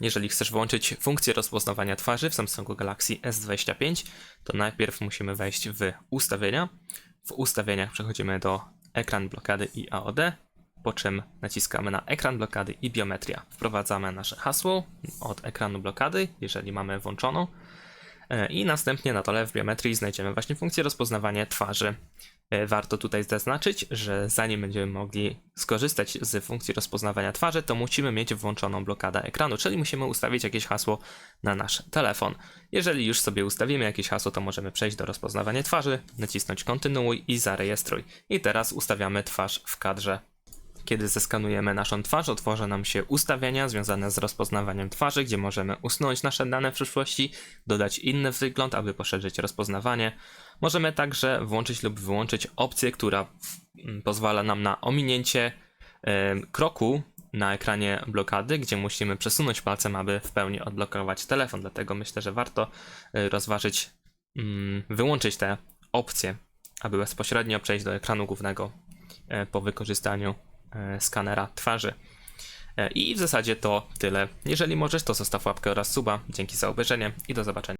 jeżeli chcesz włączyć funkcję rozpoznawania twarzy w Samsungu Galaxy S25, to najpierw musimy wejść w ustawienia. W ustawieniach przechodzimy do ekran blokady i AOD, po czym naciskamy na ekran blokady i biometria. Wprowadzamy nasze hasło od ekranu blokady, jeżeli mamy włączoną. E, I następnie na dole w biometrii znajdziemy właśnie funkcję rozpoznawania twarzy. E, Warto tutaj zaznaczyć, że zanim będziemy mogli skorzystać z funkcji rozpoznawania twarzy, to musimy mieć włączoną blokadę ekranu, czyli musimy ustawić jakieś hasło na nasz telefon. Jeżeli już sobie ustawimy jakieś hasło, to możemy przejść do rozpoznawania twarzy, nacisnąć kontynuuj i zarejestruj. I teraz ustawiamy twarz w kadrze kiedy zeskanujemy naszą twarz, otworzą nam się ustawienia związane z rozpoznawaniem twarzy, gdzie możemy usunąć nasze dane w przyszłości, dodać inny wygląd, aby poszerzyć rozpoznawanie. Możemy także włączyć lub wyłączyć opcję, która mm, pozwala nam na ominięcie em, kroku na ekranie blokady, gdzie musimy przesunąć palcem, aby w pełni odblokować telefon. Dlatego myślę, że warto y, rozważyć mm, wyłączyć te opcje, aby bezpośrednio przejść do ekranu głównego e, po wykorzystaniu skanera twarzy. E, I w zasadzie to tyle. Jeżeli możesz, to zostaw łapkę oraz suba. Dzięki za obejrzenie i do zobaczenia.